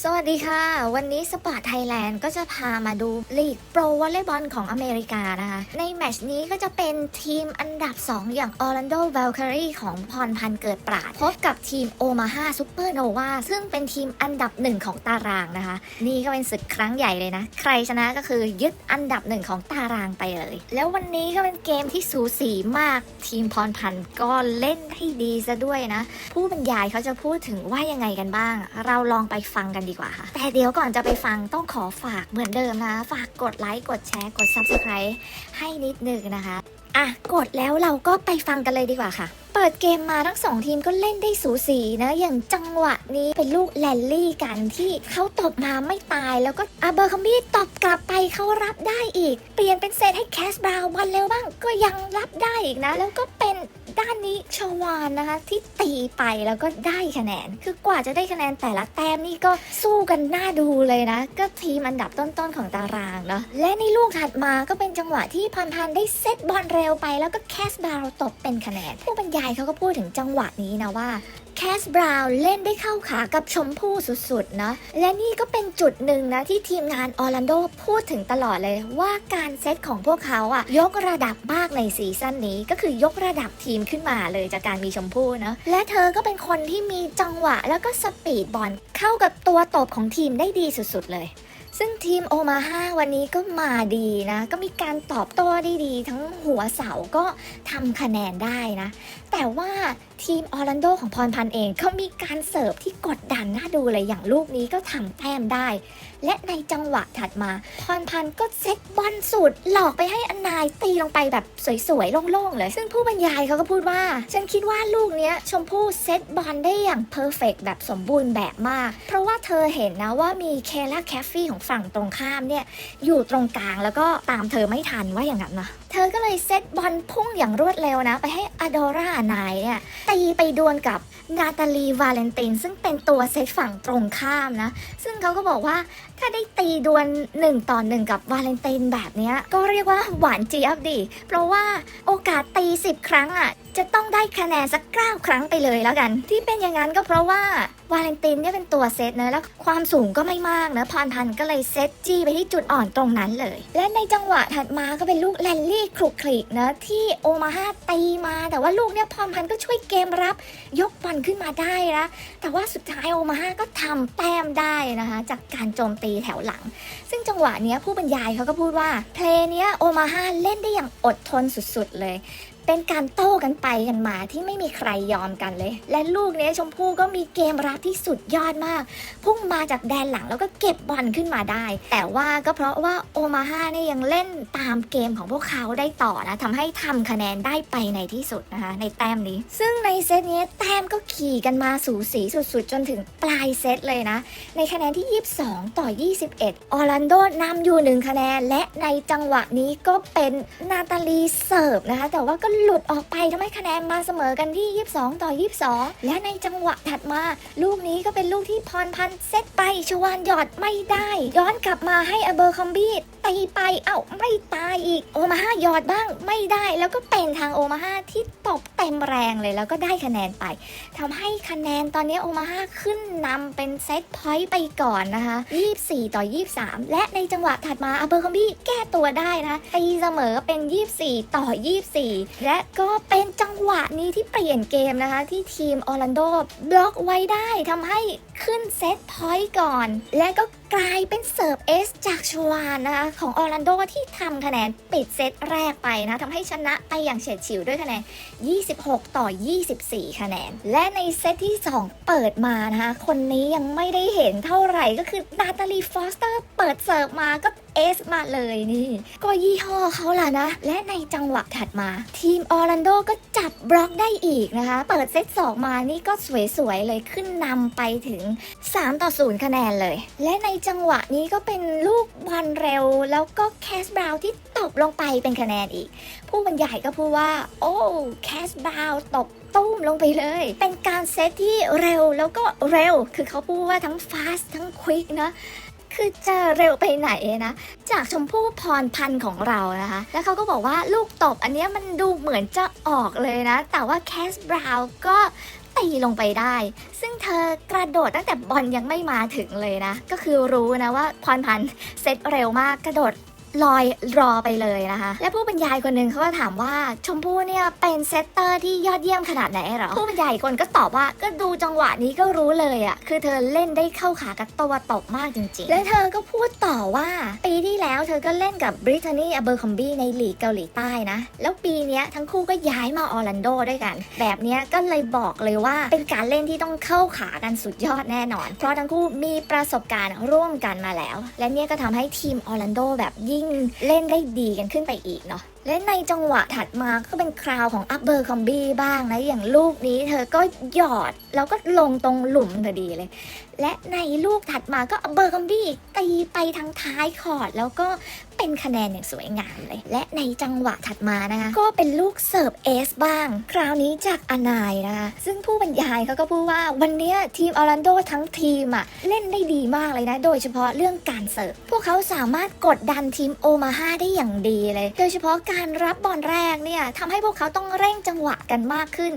สวัสดีค่ะ วันนี้สปอร์ตไทยแลนด์ก็จะพามาดูลีกโปรวอลเลย์บอลของอเมริกานะคะ ในแมชนี้ก็จะเป็นทีมอันดับ 2 อย่างออร์แลนโด v วลคารีของพรพันธ์เกิดปราด พบกับทีมโอมาฮาซูเปอร์โนวาซึ่งเป็นทีมอันดับหนึ่งของตารางนะคะ นี่ก็เป็นศึกครั้งใหญ่เลยนะ ใครชนะก็คือยึดอันดับหนึ่งของตารางไปเลย แล้ววันนี้ก็เป็นเกมที่สูสีมาก ทีมพรพันธ์ก็เล่นให้ดีซะด้วยนะ ผู้บรรยายเขาจะพูดถึงว่ายังไงกันบ้าง เราลองไปฟังกันดีกว่าค่ะ แต่เดี๋ยวก่อนจะไปฟังต้องขอฝากเหมือนเดิมนะ ฝากกดไลค์ กดแชร์ กด Subscribe ให้นิดนึงนะคะ อะ กดแล้วเราก็ไปฟังกันเลยดีกว่าค่ะ เปิดเกมมาทั้งสองทีมก็เล่นได้สูสีนะ อย่างจังหวะนี้เป็นลูกแลนลี่กันที่เขาตบมาไม่ตายแล้วก็อาเบอร์คัมบี้ตบกลับไปเขารับได้อีก เปลี่ยนเป็นเซตให้แคสบราวน์บอลเร็วบ้างก็ยังรับได้อีกนะ แล้วก็เป็น ด้านนี้ชวานนะคะที่ตีไปแล้วก็ได้คะแนน คือกว่าจะได้คะแนนแต่ละแต้มนี่ก็สู้กันน่าดูเลยนะ ก็ทีมอันดับต้นๆของตารางเนาะและในลูกถัดมาก็เป็นจังหวะที่พันพันได้เซตบอลเร็วไปแล้วก็แคสบาร์ตบเป็นคะแนน ผู้บรรยายเขาก็พูดถึงจังหวะนี้นะว่า แคสบราวน์เล่นได้เข้าขากับชมพู่สุดๆนะ และนี่ก็เป็นจุดหนึ่งนะที่ทีมงานออร์แลนโดพูดถึงตลอดเลยว่าการเซตของพวกเขาอะยกระดับมากในซีซั่นนี้ก็คือยกระดับทีมขึ้นมาเลยจากการมีชมพู่นะและเธอก็เป็นคนที่มีจังหวะแล้วก็สปีดบอลเข้ากับตัวตบของทีมได้ดีสุดๆเลยซึ่งทีมโอมาฮาวันนี้ก็มาดีนะ ก็มีการตอบโต้ได้ดี ทั้งหัวเสาก็ทำคะแนนได้นะ แต่ว่า ทีมออร์แลนโดของพรพันธ์เองเขามีการเสิร์ฟที่กดดันน่าดูเลยอย่างลูกนี้ก็ทำแต้มได้ และในจังหวะถัดมา พรพันธ์ก็เซตบอลสุดหลอกไปให้อนายตีลงไปแบบสวยๆโล่งๆเลย ซึ่งผู้บรรยายเขาก็พูดว่า ฉันคิดว่าลูกเนี้ยชมพู่เซตบอลได้อย่างเพอร์เฟกแบบสมบูรณ์แบบมาก เพราะว่าเธอเห็นนะว่ามีเคล่าแคฟฟี่ของฝั่งตรงข้ามเนี่ยอยู่ตรงกลางแล้วก็ตามเธอไม่ทันว่าอย่างนั้นนะ เธอก็เลยเซตบอลพุ่งอย่างรวดเร็วนะ ไปให้อดอร่านายเนี่ยตีไปดวลกับนาตาลีวาเลนติน ซึ่งเป็นตัวเซตฝั่งตรงข้ามนะ ซึ่งเขาก็บอกว่าถ้าได้ตีดวล1ต่อ1กับวาเลนตินแบบนี้ก็เรียกว่าหวานเจี๊ยบดีเพราะว่าโอกาสตี 10 ครั้งอะ จะต้องได้คะแนนสักเก้าครั้งไปเลยแล้วกัน ที่เป็นอย่างนั้นก็เพราะว่าวาเลนตินเนี่ยเป็นตัวเซตเนะแล้วความสูงก็ไม่มากเนะพรพันธ์ก็เลยเซตจี้ไปที่จุดอ่อนตรงนั้นเลย และในจังหวะถัดมาก็เป็นลูกแลนลี่คลุกคลิกนะที่โอมาฮาตีมา แต่ว่าลูกเนี่ยพรพันธ์ก็ช่วยเกมรับยกบอลขึ้นมาได้นะแต่ว่าสุดท้ายโอมาฮาก็ทำแต้มได้นะคะ จากการโจมตีแถวหลัง ซึ่งจังหวะเนี้ยผู้บรรยายเขาก็พูดว่าเพลงเนี้ยโอมาฮาเล่นได้อย่างอดทนสุดๆเลย เป็นการโต้กันไปกันมาที่ไม่มีใครยอมกันเลย และลูกเนี้ยชมพู่ก็มีเกมรับที่สุดยอดมาก พุ่งมาจากแดนหลังแล้วก็เก็บบอลขึ้นมาได้ แต่ว่าก็เพราะว่าโอมาฮาเนี่ยยังเล่นตามเกมของพวกเขาได้ต่อนะทำให้ทำคะแนนได้ไปในที่สุดนะคะในแต้มนี้ ซึ่งในเซตนี้แต้มก็ขี่กันมาสูสีสุดๆ จนถึงปลายเซตเลยนะ ในคะแนนที่ 22 ต่อ 21 ออร์แลนโดนำอยู่1คะแนน และในจังหวะนี้ก็เป็นนาตาลีเสิร์ฟนะคะแต่ว่าก็หลุดออกไปทำให้คะแนนมาเสมอกันที่ 22 ต่อ 22 และในจังหวะถัดมา ลูกนี้ก็เป็นลูกที่พรพันธ์เซตไปชวานหยอดไม่ได้ ย้อนกลับมาให้อเบอร์คอมบี้ตีไปเอ้าไม่ตายอีกโอมาฮายอดบ้างไม่ได้แล้วก็เป็นทางโอมาฮาที่ตบเต็มแรงเลยแล้วก็ได้คะแนนไปทำให้คะแนนตอนนี้โอมาฮาขึ้นนำเป็นเซตพอยต์ไปก่อนนะคะ 24 ต่อ 23 และในจังหวะถัดมาอเบอร์คอมบี้แก้ตัวได้นะตีเสมอเป็น 24 ต่อ 24 และก็เป็นจังหวะนี้ที่เปลี่ยนเกมนะคะ ที่ทีมออร์แลนโดบล็อกไว้ได้ทำให้ ขึ้นเซตพอยต์ก่อน และก็กลายเป็นเสิร์ฟเอสจากชวานนะคะของออร์แลนโดที่ทำคะแนนปิดเซตแรกไปนะทำให้ชนะไปอย่างเฉียดฉิวด้วยคะแนน 26 ต่อ 24 คะแนน และในเซตที่ 2 เปิดมานะคะ คนนี้ยังไม่ได้เห็นเท่าไหร่ก็คือนาตาลีฟอสเตอร์เปิดเสิร์ฟมาก็เอสมาเลยนี่ ก็ยี่ห้อเขาล่ะนะ และในจังหวะถัดมา ทีมออร์แลนโดก็จับบล็อกได้อีกนะคะ เปิดเซต2มานี่ก็สวยๆเลยขึ้นนำไปถึง3 ต่อ 0 คะแนนเลย และในจังหวะนี้ก็เป็นลูกบอลเร็ว แล้วก็แคสบราวที่ตกลงไปเป็นคะแนนอีก ผู้บรรยายก็พูดว่า โอ้แคสบราวตกตุ้มลงไปเลย เป็นการเซตที่เร็วแล้วก็เร็ว คือเขาพูดว่าทั้ง fast ทั้ง quick นะคือจะเร็วไปไหนนะ จากชมพู่พรพันธ์ของเรานะคะ แล้วเขาก็บอกว่าลูกตบอันนี้มันดูเหมือนจะออกเลยนะ แต่ว่าแคสบราวก็ ตีลงไปได้ ซึ่งเธอกระโดดตั้งแต่บอลยังไม่มาถึงเลยนะ ก็คือรู้นะว่าพรพันธ์เซตเร็วมากกระโดด ลอยรอไปเลยนะคะ และผู้บรรยายคนหนึ่งเขาก็ถามว่าชมพู่เนี่ยเป็นเซตเตอร์ที่ยอดเยี่ยมขนาดไหนหรอ ผู้บรรยายอีกคนก็ตอบว่าก็ดูจังหวะนี้ก็รู้เลยอะ่ะ คือเธอเล่นได้เข้าขากับตัวตบมากจริงๆ และเธอก็พูดต่อว่า ปีที่แล้วเธอก็เล่นกับบริทานีอเบอร์คอมบี้ในลีกเกาหลีใต้นะ แล้วปีนี้ทั้งคู่ก็ย้ายมาออร์แลนโดด้วยกัน แบบนี้ก็เลยบอกเลยว่าเป็นการเล่นที่ต้องเข้าขากันสุดยอดแน่นอน เพราะทั้งคู่มีประสบการณ์ร่วมกันมาแล้ว และเนี่ยก็ทำให้ทีมออร์แลนโดแบบยิ่งเล่นได้ดีกันขึ้นไปอีกเนาะและในจังหวะถัดมาก็เป็นคราวของอัปเบอร์คอมบี้บ้างนะ อย่างลูกนี้เธอก็หยอด แล้วก็ลงตรงหลุมพอดีเลย และในลูกถัดมาก็อัปเบอร์คอมบี้ตีไปทางท้ายคอร์ดแล้วก็ เป็นคะแนนอย่างสวยงามเลย และในจังหวะถัดมานะคะ ก็เป็นลูกเสิร์ฟเอสบ้าง คราวนี้จากอนายนะคะซึ่งผู้บรรยายเขาก็พูดว่าวันนี้ทีมออร์แลนโดทั้งทีมอะเล่นได้ดีมากเลยนะ โดยเฉพาะเรื่องการเสิร์ฟพวกเขาสามารถกดดันทีมโอมาฮาได้อย่างดีเลย โดยเฉพาะการรับบอลแรกเนี่ยทำให้พวกเขาต้องเร่งจังหวะกันมากขึ้น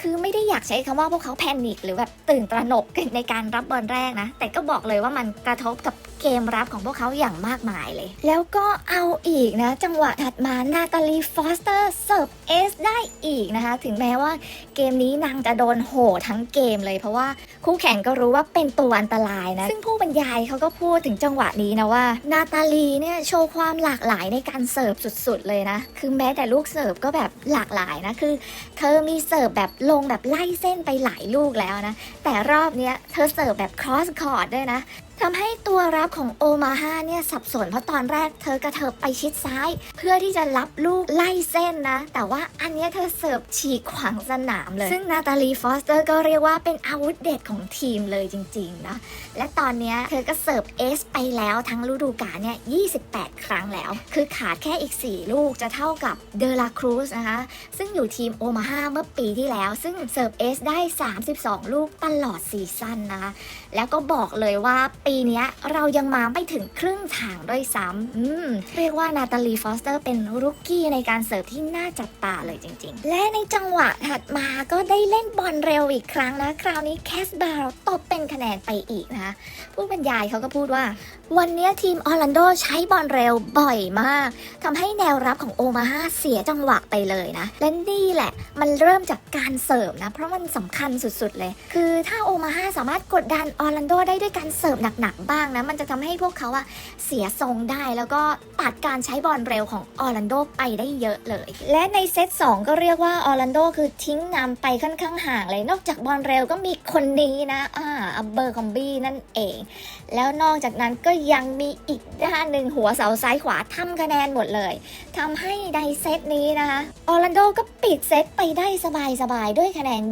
คือไม่ได้อยากใช้คำว่าพวกเขาแพนิคหรือแบบตื่นตระหนกในการรับบอลแรกนะ แต่ก็บอกเลยว่ามันกระทบกับเกมรับของพวกเขาอย่างมากมายเลย แล้วก็เอาอีกนะ จังหวะถัดมานาตาลีฟอสเตอร์เสิร์ฟเอสได้อีกนะคะ ถึงแม้ว่าเกมนี้นางจะโดนโหทั้งเกมเลยเพราะว่าคู่แข่งก็รู้ว่าเป็นตัวอันตรายนะ ซึ่งผู้บรรยายเขาก็พูดถึงจังหวะนี้นะว่า นาตาลีเนี่ยโชว์ความหลากหลายในการเสิร์ฟสุดๆเลยนะ คือแม้แต่ลูกเสิร์ฟก็แบบหลากหลายนะคือ เธอมีเสิร์ฟแบบลงแบบไล่เส้นไปหลายลูกแล้วนะแต่รอบเนี้ยเธอเสิร์ฟแบบ cross court ด้วยนะ ทำให้ตัวรับของโอมาฮาเนี่ยสับสนเพราะตอนแรกเธอกระเถิบไปชิดซ้าย เพื่อที่จะรับลูกไล่เส้นนะ แต่ว่าอันนี้เธอเสิร์ฟฉีกขวางสนามเลย ซึ่งนาตาลีฟอสเตอร์ก็เรียกว่าเป็นอาวุธเด็ดของทีมเลยจริงๆนะ และตอนนี้เธอก็เสิร์ฟเอสไปแล้วทั้งฤดูกาลเนี่ย 28 ครั้งแล้ว คือขาดแค่อีก 4 ลูกจะเท่ากับเดลาครูสนะคะ ซึ่งอยู่ทีมโอมาฮาเมื่อปีที่แล้ว ซึ่งเสิร์ฟเอสได้ 32 ลูกตลอดซีซั่นนะคะ แล้วก็บอกเลยว่าปีนี้เรายังมาไม่ถึงครึ่งทางด้วยซ้ำเรียกว่านาตาลีฟอสเตอร์เป็นรุกกี้ในการเสิร์ฟที่น่าจับตาเลยจริง ๆ และในจังหวะถัดมาก็ได้เล่นบอลเร็วอีกครั้งนะ คราวนี้แคสบาร์ตบเป็นคะแนนไปอีกนะคะผู้บรรยายเขาก็พูดว่า วันนี้ทีมออร์แลนโดใช้บอลเร็วบ่อยมากทำให้แนวรับของโอมาฮาเสียจังหวะไปเลยนะ และนี่แหละ มันเริ่มจากการเสิร์ฟนะ เพราะมันสำคัญสุดๆเลย คือถ้าโอมาฮาสามารถกดดันออร์แลนโดได้ด้วยการเสิร์ฟหนักๆบ้างนะ มันจะทำให้พวกเขาอะเสียทรงได้แล้วก็ตัดการใช้บอลเร็วของออร์แลนโดไปได้เยอะเลย และในเซต2 ก็เรียกว่าออร์แลนโดคือทิ้งนำไปค่อนข้างห่างเลย นอกจากบอลเร็วก็มีคนนี้นะอ่าอัเบอร์คอมบี้นั่นเอง แล้วนอกจากนั้นก็ยังมีอีกด้านหนึ่งหัวเสาซ้ายขวาทำคะแนนหมดเลยทำให้ในเซตนี้นะคะออร์แลนโดก็ปิดเซตไปได้สบายๆด้วยคะแนน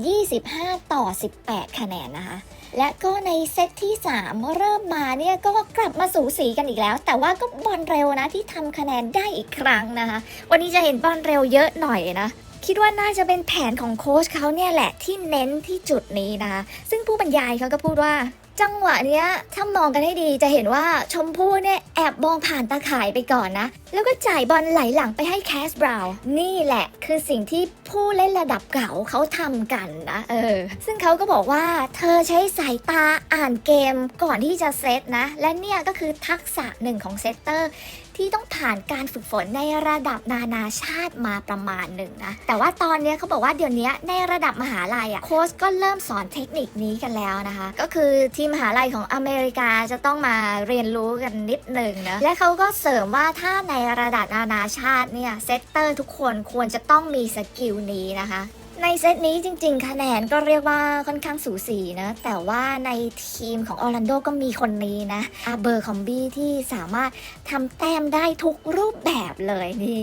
25 ต่อ 18 คะแนนนะคะ และก็ในเซตที่ 3 เริ่มมาเนี่ยก็กลับมาสูสีกันอีกแล้ว แต่ว่าก็บอลเร็วนะที่ทำคะแนนได้อีกครั้งนะคะ วันนี้จะเห็นบอลเร็วเยอะหน่อยนะคิดว่าน่าจะเป็นแผนของโค้ชเขาเนี่ยแหละที่เน้นที่จุดนี้นะคะซึ่งผู้บรรยายเขาก็พูดว่า จังหวะเนี้ยถ้ามองกันให้ดีจะเห็นว่าชมพู่เนี่ยแอบมองผ่านตาข่ายไปก่อนนะแล้วก็จ่ายบอลไหลหลังไปให้แคสบราวน์นี่แหละคือสิ่งที่ผู้เล่นระดับเก่าเขาทำกันนะเออ ซึ่งเขาก็บอกว่าเธอใช้สายตาอ่านเกมก่อนที่จะเซตนะ และเนี่ยก็คือทักษะหนึ่งของเซตเตอร์ที่ต้องผ่านการฝึกฝนในระดับนานาชาติมาประมาณหนึ่งนะ แต่ว่าตอนเนี้ยเขาบอกว่าเดี๋ยวนี้ในระดับมหาลัยอะโค้ชก็เริ่มสอนเทคนิคนี้กันแล้วนะคะ ก็คือทีมมหาลัยของอเมริกาจะต้องมาเรียนรู้กันนิดหนึ่งนะ และเขาก็เสริมว่าถ้าในระดับนานาชาติเนี่ยเซตเตอร์ทุกคนควรจะต้องมีสกิลนี้นะคะในเซตนี้จริงๆ คะแนนก็เรียกว่าค่อนข้างสูสีนะ แต่ว่าในทีมของออร์แลนโดก็มีคนนี้นะอาเบอร์คอมบี้ที่สามารถทำแต้มได้ทุกรูปแบบเลยนี่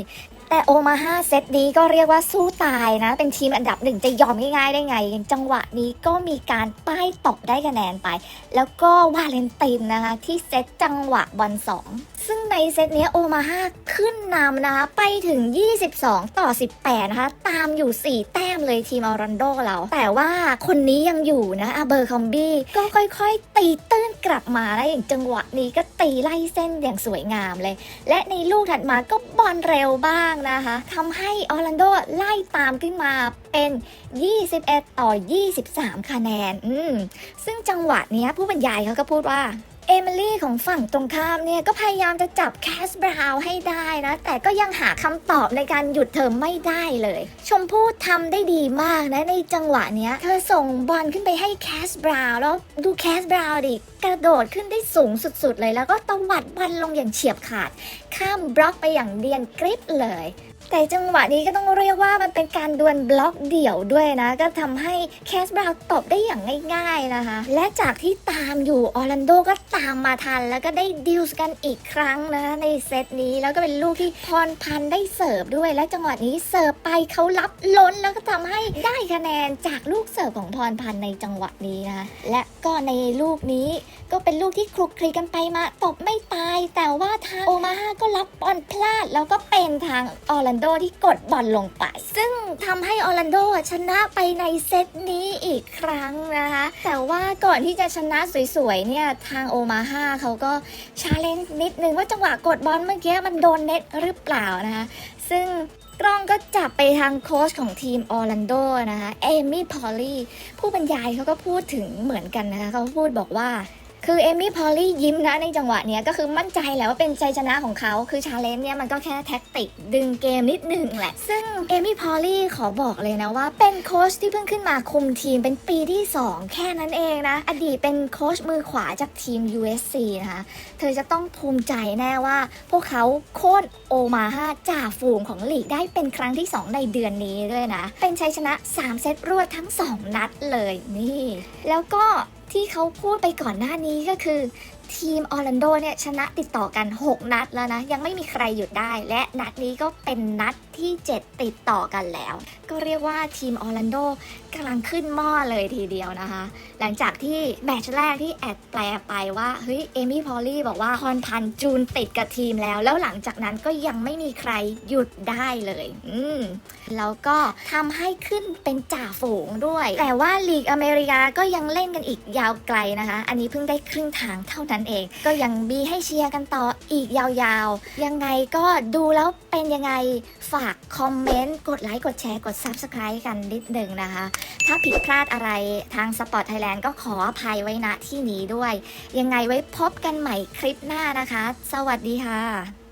แต่โอมาฮาเซตนี้ก็เรียกว่าสู้ตายนะ เป็นทีมอันดับหนึ่งจะยอมง่ายๆได้ไงอย่างจังหวะนี้ก็มีการป้ายตบได้คะแนนไป แล้วก็วาเลนตินนะคะ ที่เซตจังหวะบอลสองซึ่งในเซตนี้โอมาฮาขึ้นนำนะคะ ไปถึง 22 ต่อ 18 นะคะ ตามอยู่ 4 แต้มเลยทีมออรันโดเรา แต่ว่าคนนี้ยังอยู่นะอาเบอร์คอมบี้ก็ค่อยๆ ตีตื้นกลับมาแล้วอย่างจังหวะนี้ก็ตีไล่เส้นอย่างสวยงามเลย และในลูกถัดมาก็บอลเร็วบ้างนะคะทำให้ออร์แลนโดไล่ตามขึ้นมาเป็น 21 ต่อ 23 คะแนนอืมซึ่งจังหวะนี้ผู้บรรยายเขาก็พูดว่า เอมิลี่ของฝั่งตรงข้ามเนี่ยก็พยายามจะจับแคสบราวให้ได้นะ แต่ก็ยังหาคำตอบในการหยุดเธอไม่ได้เลย ชมพู่ทำได้ดีมากนะในจังหวะเนี้ย เธอส่งบอลขึ้นไปให้แคสบราวแล้วดูแคสบราวดิ กระโดดขึ้นได้สูงสุดๆเลย แล้วก็ตวัดบอลลงอย่างเฉียบขาด ข้ามบล็อกไปอย่างเดียนกริปเลย แต่จังหวะนี้ก็ต้องเรียกว่ามันเป็นการดวลบล็อกเดี่ยวด้วยนะ ก็ทำให้แคสบราวน์ตบได้อย่างง่ายๆนะคะ และจากที่ตามอยู่ออร์แลนโดก็ตามมาทัน แล้วก็ได้ดิวส์กันอีกครั้งนะในเซตนี้แล้วก็เป็นลูกที่พรพันได้เสิร์ฟด้วย และจังหวะนี้เสิร์ฟไปเขารับล้นแล้วก็ทำให้ได้คะแนนจากลูกเสิร์ฟของพรพันในจังหวะนี้นะคะและก็ในลูกนี้ก็เป็นลูกที่คลุกคลีกันไปมาตบไม่ตาย แต่ว่าทางโอมาฮาก็รับบอลพลาดแล้วก็เป็นทางออร์แลนโดที่กดบอลลงไป ซึ่งทำให้ออร์แลนโดชนะไปในเซตนี้อีกครั้งนะคะ แต่ว่าก่อนที่จะชนะสวยๆเนี่ยทางโอมาฮาเขาก็ชาเลนจ์นิดนึงว่าจังหวะกดบอลเมื่อกี้มันโดนเน็ตหรือเปล่านะคะ ซึ่งกล้องก็จับไปทางโค้ชของทีมออร์แลนโดนะคะ เอมี่ พอลลี่ ผู้บรรยายเขาก็พูดถึงเหมือนกันนะคะ เขาพูดบอกว่า คือเอมี่พอลลี่ยิ้มนะในจังหวะเนี้ยก็คือมั่นใจแหละว่าเป็นชัยชนะของเขา คือชาเลนจ์เนี่ยมันก็แค่แท็กติก ดึงเกมนิดหนึ่งแหละ ซึ่งเอมี่พอลลี่ขอบอกเลยนะว่าเป็นโค้ชที่เพิ่งขึ้นมาคุมทีมเป็นปีที่ 2 แค่นั้นเองนะ อดีตเป็นโค้ชมือขวาจากทีม USC นะคะ เธอจะต้องภูมิใจแน่ว่า พวกเขาโค่นโอมาฮาจ่าฝูงของลีกได้เป็นครั้งที่ 2 ในเดือนนี้ด้วยนะ เป็นชัยชนะ 3 เซตรวดทั้ง 2 นัดเลยนี่ แล้วก็ ที่เขาพูดไปก่อนหน้านี้ก็คือ ทีมออร์แลนโดเนี่ยชนะติดต่อกัน 6 นัดแล้วนะ ยังไม่มีใครหยุดได้ และนัดนี้ก็เป็นนัดที่ 7 ติดต่อกันแล้ว ก็เรียกว่าทีมออร์แลนโดกำลังขึ้นหม้อเลยทีเดียวนะคะ หลังจากที่แมตช์แรกที่แอดแปลไปว่าเฮ้ยเอมี่พอลลี่บอกว่าพรพันจูนติดกับทีมแล้ว แล้วหลังจากนั้นก็ยังไม่มีใครหยุดได้เลย อืมแล้วก็ทำให้ขึ้นเป็นจ่าฝูงด้วย แต่ว่าลีกอเมริกาก็ยังเล่นกันอีกยาวไกลนะคะ อันนี้เพิ่งได้ครึ่งทางเท่านั้นเอง ก็ยังมีให้เชียร์กันต่ออีกยาวๆ ยังไงก็ดูแล้วเป็นยังไงฝากคอมเมนต์ กดไลค์กดแชร์กด Subscribe กันนิดหนึ่งนะคะ ถ้าผิดพลาดอะไรทางสปอร์ตไทยแลนด์ก็ขออภัยไว้ณที่นี้ด้วย ยังไงไว้พบกันใหม่คลิปหน้านะคะ สวัสดีค่ะ